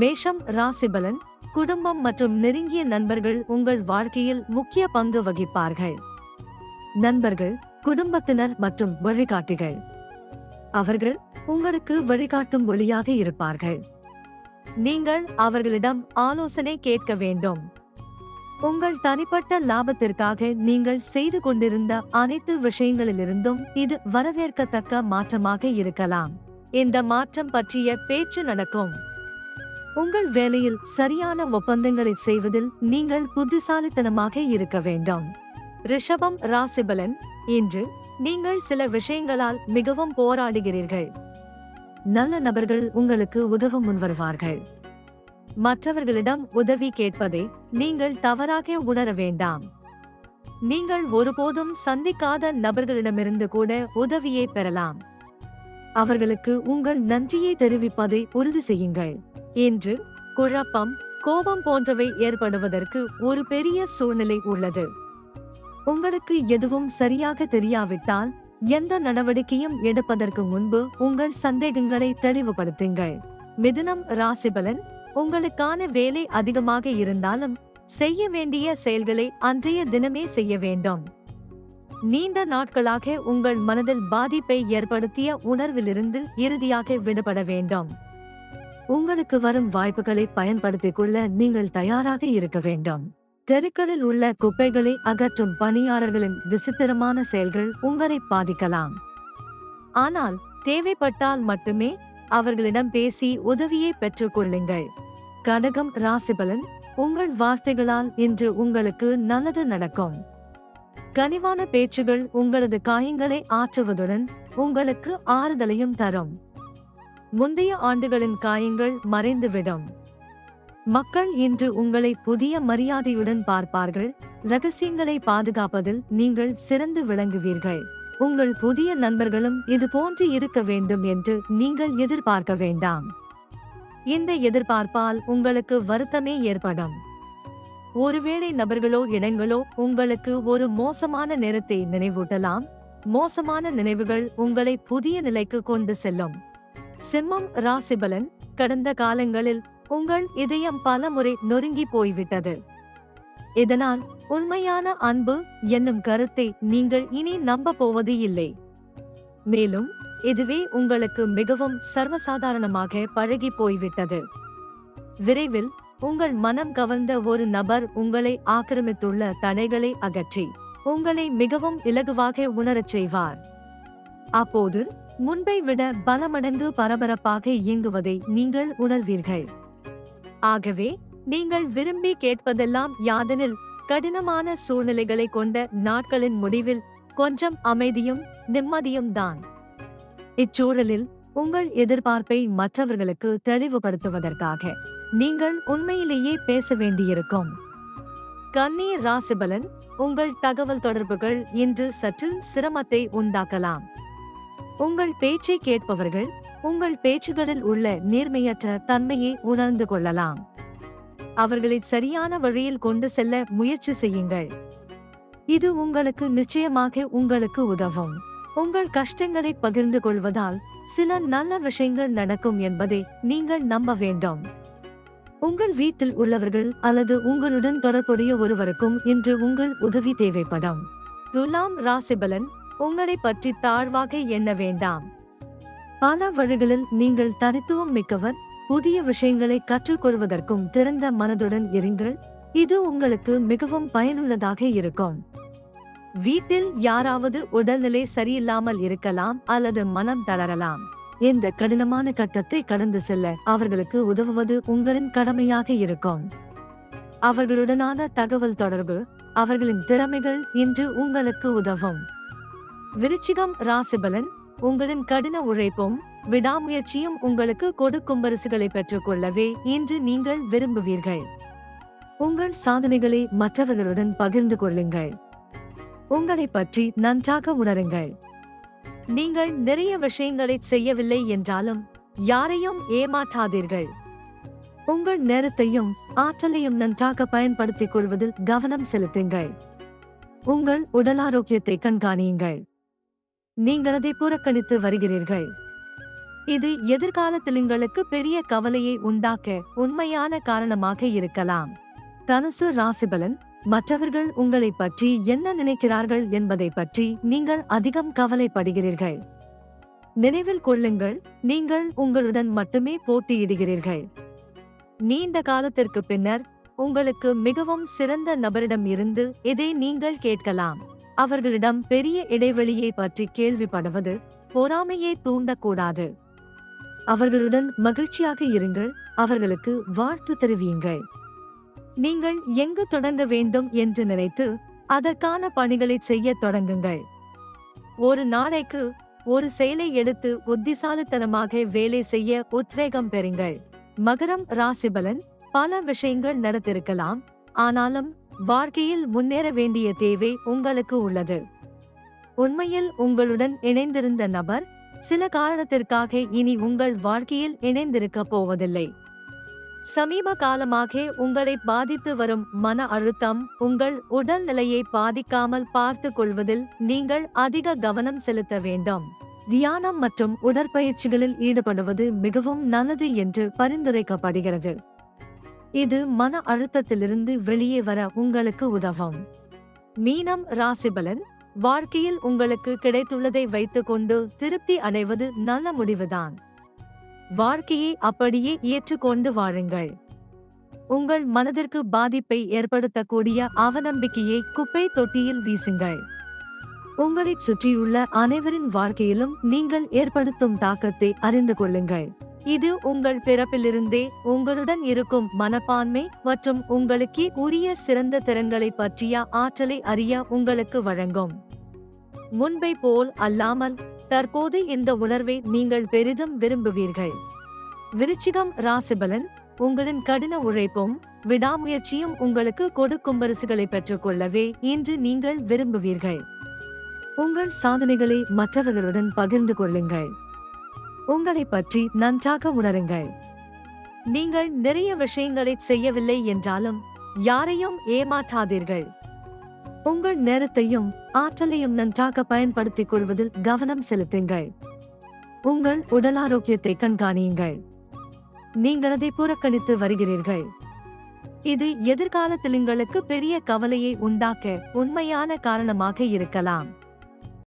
மேஷம் ராசிபலன் குடும்பம் மற்றும் நெருங்கிய நண்பர்கள் உங்கள் வாழ்க்கையில் முக்கிய பங்கு வகிப்பார்கள். நண்பர்கள் குடும்பத்தினர் மற்றும் வழிகாட்டிகள். அவர்கள் உங்களுக்கு வழிகாட்டும் ஒளியாக இருப்பார்கள். நீங்கள் அவர்களிடம் ஆலோசனை கேட்க வேண்டும். உங்கள் தனிப்பட்ட லாபத்திற்காக நீங்கள் செய்து கொண்டிருந்த அனைத்து விஷயங்களிலிருந்தும் இது வரவேற்கத்தக்க மாற்றமாக இருக்கலாம். இந்த மாற்றம் பற்றிய பேச்சு நடக்கும். உங்கள் வேலையில் சரியான ஒப்பந்தங்களை செய்வதில் நீங்கள் புத்திசாலித்தனமாக இருக்க வேண்டும். ரிஷபம் ராசிபலன் இன்று நீங்கள் சில விஷயங்களால் மிகவும் போராடுகிறீர்கள். நல்ல நபர்கள் உங்களுக்கு உதவ முன்வருவார்கள் மற்றவர்களிடம் உதவி கேட்பதை நீங்கள் தவறாக உணர வேண்டாம். நீங்கள் ஒருபோதும் சந்திக்காத நபர்களிடமிருந்து கூட உதவியை பெறலாம். அவர்களுக்கு உங்கள் நன்றியை தெரிவிப்பதை உறுதி செய்யுங்கள். இன்று குழப்பம் கோபம் போன்றவை ஏற்படுவதற்கு ஒரு பெரிய சூழ்நிலை உள்ளது. உங்களுக்கு எதுவும் சரியாக தெரியாவிட்டால் எந்த நடவடிக்கையும் எடுப்பதற்கு முன்பு உங்கள் சந்தேகங்களை தெளிவுபடுத்துங்கள். மிதுனம் ராசிபலன் உங்களுக்கான வேலை அதிகமாக இருந்தாலும் செய்ய வேண்டிய செயல்களை அன்றைய தினமே செய்ய வேண்டும். நீண்ட நாட்களாக உங்கள் மனதில் பாதிப்பை ஏற்படுத்திய உணர்விலிருந்து இறுதியாக விடுபட வேண்டும். உங்களுக்கு வரும் வாய்ப்புகளை பயன்படுத்திக் கொள்ள நீங்கள் தயாராக இருக்க வேண்டும். தெருக்களில் உள்ள குப்பைகளை அகற்றும் பணியாளர்களின் விசித்திரமான செயல்கள் உங்களை பாதிக்கலாம். ஆனால் தேவைப்பட்டால் மட்டுமே அவர்களிடம் பேசி உதவியை பெற்றுக் கொள்ளுங்கள். கடகம் ராசிபலன் உங்கள் வார்த்தைகளால் இன்று உங்களுக்கு நல்லது நடக்கும். கனிவான பேச்சுகள் உங்களது காயங்களை ஆற்றுவதுடன் உங்களுக்கு ஆறுதலையும் தரும். முந்தைய ஆண்டுகளின் காயங்கள் மறைந்துவிடும். மக்கள் இன்று உங்களை புதிய மரியாதையுடன் பார்ப்பார்கள். ரகசியங்களை பாதுகாப்பதில் நீங்கள் சிறந்து விளங்குவீர்கள். உங்கள் புதிய நண்பர்களும் இது போன்று இருக்க வேண்டும் என்று நீங்கள் எதிர்பார்க்க வேண்டாம். இந்த எதிர்பார்ப்பால் உங்களுக்கு வருத்தமே ஏற்படும். ஒருவேளை நபர்களோ இடங்களோ உங்களுக்கு ஒரு மோசமான நேரத்தை நினைவூட்டலாம். மோசமான நினைவுகள் உங்களை புதிய நிலைக்கு கொண்டு செல்லும். சிம்மம் ராசிபலன் கடந்த காலங்களில் உங்கள் இதயம் பலமுறை நொறுங்கி போய்விட்டது. இதனால் உண்மையான அன்பு என்னும் கருத்தை நீங்கள் இனி நம்ப போவது இல்லை. மேலும் இதுவே உங்களுக்கு மிகவும் சர்வசாதாரணமாக பழகி போய்விட்டது. விரைவில் உங்கள் மனம் கவர்ந்த ஒரு நபர் உங்களை ஆக்கிரமித்துள்ள தடைகளை அகற்றி உங்களை மிகவும் இலகுவாக உணரச் செய்வார். அப்போது முன்பை விட பல மடங்கு பரபரப்பாக இயங்குவதை நீங்கள் உணர்வீர்கள். ஆகவே நீங்கள் விரும்பி கேட்பதெல்லாம் யாதெனில் கடினமான சூழ்நிலைகளை கொண்ட நாட்களின் முடிவில் கொஞ்சம் அமைதியும் நிம்மதியும் தான். இச்சூழலில் உங்கள் எதிர்பார்ப்பை மற்றவர்களுக்கு தெளிவுபடுத்துவதற்காக நீங்கள் உண்மையிலேயே பேச வேண்டியிருக்கும். கண்ணீர் ராசிபலன் உங்கள் தகவல் தொடர்புகள் இன்று சற்று சிரமத்தை உண்டாக்கலாம். உங்கள் பேச்சை கேட்பவர்கள் உங்கள் பேச்சுகளில் உள்ள நேர்மையற்ற தன்மையை உணர்ந்து கொள்ளலாம். அவர்களை சரியான வழியில் கொண்டு செல்ல முயற்சி செய்யுங்கள். இது உங்களுக்கு நிச்சயமாக உங்களுக்கு உதவும். உங்கள் கஷ்டங்களை பகிர்ந்து கொள்வதால் சில நல்ல விஷயங்கள் நடக்கும் என்பதை நீங்கள் நம்ப வேண்டும். உங்கள் வீட்டில் உள்ளவர்கள் அல்லது உங்களுடன் தொடர்புடைய ஒருவருக்கும் இன்று உங்கள் உதவி தேவைப்படும். துலாம் ராசிபலன் உங்களை பற்றி தாழ்வாக எண்ண வேண்டாம். பல வழிகளில் நீங்கள் தனித்துவம் மிக்கவர் புதிய விஷயங்களை கற்றுக்கொள்வதற்கும் திறந்த மனதுடன் இருங்கள். இது உங்களுக்கு மிகவும் பயனுள்ளதாக இருக்கும். வீட்டில் யாராவது உடல்நிலை சரியில்லாமல் இருக்கலாம் அல்லது மனம் தளரலாம். இந்த கடினமான கட்டத்தை கடந்து செல்ல அவர்களுக்கு உதவுவது உங்களின் கடமையாக இருக்கும். அவர்களுடனான தகவல் தொடர்பு அவர்களின் திறமைகள் இன்று உங்களுக்கு உதவும். விருச்சிகம் ராசிபலன் உங்களின் கடின உழைப்பும் விடாமுயற்சியும் உங்களுக்கு கொடுக்கும் பரிசுகளை பெற்றுக்கொள்ளவே இன்று நீங்கள் விரும்புவீர்கள். உங்கள் சாதனைகளை மற்றவர்களுடன் பகிர்ந்து கொள்ளுங்கள். உங்களை பற்றி நன்றாக உணருங்கள். நீங்கள் நிறைய விஷயங்களை செய்யவில்லை என்றாலும் யாரையும் ஏமாற்றாதீர்கள். உங்கள் நேரத்தையும் ஆற்றலையும் நன்றாக பயன்படுத்திக் கொள்வதில் கவனம் செலுத்துங்கள். உங்கள் உடல் ஆரோக்கியத்தை கண்காணியுங்கள். நீங்கள் அதை புறக்கணித்து வருகிறீர்கள். இது எதிர்காலத்தில் உங்களுக்கு பெரிய கவலையை உண்டாக்க உண்மையான காரணமாக இருக்கலாம். தனுசு ராசிபலன் மற்றவர்கள் உங்களை பற்றி என்ன நினைக்கிறார்கள் என்பதை பற்றி நீங்கள் அதிகம் கவலைப்படுகிறீர்கள். நினைவில் கொள்ளுங்கள் நீங்கள் உங்களுடன் மட்டுமே போட்டியிடுகிறீர்கள். நீண்ட காலத்திற்கு பின்னர் உங்களுக்கு மிகவும் சிறந்த நபரிடம் இருந்து இதை நீங்கள் கேட்கலாம். அவர்களிடம் பெரிய இடைவெளியை பற்றி கேள்விப்படுவது பொறாமையை தூண்டக்கூடாது. அவர்களுடன் மகிழ்ச்சியாக இருங்கள் அவர்களுக்கு வாழ்த்து தெரிவியுங்கள். நீங்கள் எங்கு தொடங்க வேண்டும் என்று நினைத்து அதற்கான பணிகளை செய்ய தொடங்குங்கள். ஒரு நாளைக்கு ஒரு செயலை எடுத்து புத்திசாலித்தனமாக வேலை செய்ய உத்வேகம் பெறுங்கள். மகரம் ராசிபலன் பல விஷயங்கள் நடத்திருக்கலாம் ஆனாலும் வாழ்க்கையில் முன்னேற வேண்டிய தேவை உங்களுக்கு உள்ளது. உண்மையில் உங்களுடன் இணைந்திருந்த நபர் சில காரணத்திற்காக இனி உங்கள் வாழ்க்கையில் இணைந்திருக்க போவதில்லை. சமீப காலமாக உங்களை பாதித்து வரும் மன அழுத்தம் உங்கள் உடல் நிலையை பாதிக்காமல் பார்த்து கொள்வதில் நீங்கள் அதிக கவனம் செலுத்த வேண்டும். தியானம் மற்றும் உடற்பயிற்சிகளில் ஈடுபடுவது மிகவும் நல்லது என்று பரிந்துரைக்கப்படுகிறது. இது மன அழுத்தத்திலிருந்து வெளியே வர உங்களுக்கு உதவும். மீனம் ராசிபலன் வாழ்க்கையில் உங்களுக்கு கிடைத்துள்ளதை வைத்துக்கொண்டு திருப்தி அடைவது நல்ல முடிவுதான். வாழ்க்கையை அப்படியே ஏற்றுக்கொண்டு வாழுங்கள். உங்கள் மனதிற்கு பாதிப்பை ஏற்படுத்தக்கூடிய அவநம்பிக்கையை குப்பை தொட்டியில் வீசுங்கள். உங்களைச் சுற்றியுள்ள அனைவரின் வாழ்க்கையிலும் நீங்கள் ஏற்படுத்தும் தாக்கத்தை அறிந்து கொள்ளுங்கள். இது உங்கள் பிறப்பிலிருந்தே உங்களுடன் இருக்கும் மனப்பான்மை மற்றும் உங்களுக்கே உரிய சிறந்த திறன்களை பற்றிய ஆற்றலை அறிய உங்களுக்கு வழங்கும். முன்பை போல் அல்லாமல் தற்போது இந்த உணர்வை நீங்கள் பெரிதும் விரும்புவீர்கள். விருச்சிகம் ராசிபலன் உங்களின் கடின உழைப்பும் விடாமுயற்சியும் உங்களுக்கு கொடுக்கும் பரிசுகளை பெற்றுக்கொள்ளவே இன்று நீங்கள் விரும்புவீர்கள். உங்கள் சாதனைகளை மற்றவர்களுடன் பகிர்ந்து கொள்ளுங்கள். உங்களை பற்றி நன்றாக உணருங்கள். நீங்கள் நிறைய விஷயங்களை செய்யவில்லை என்றாலும் யாரையும் ஏமாற்றாதீர்கள். உங்கள் நேரத்தையும் ஆற்றலையும் நன்றாக பயன்படுத்திக் கொள்வதில் கவனம் செலுத்துங்கள். உங்கள் உடல் ஆரோக்கியத்தை கண்காணியுங்கள். நீங்கள் அதை புறக்கணித்து வருகிறீர்கள். இது எதிர்காலத்தில் உங்களுக்கு பெரிய கவலையை உண்டாக்க உண்மையான காரணமாக இருக்கலாம்.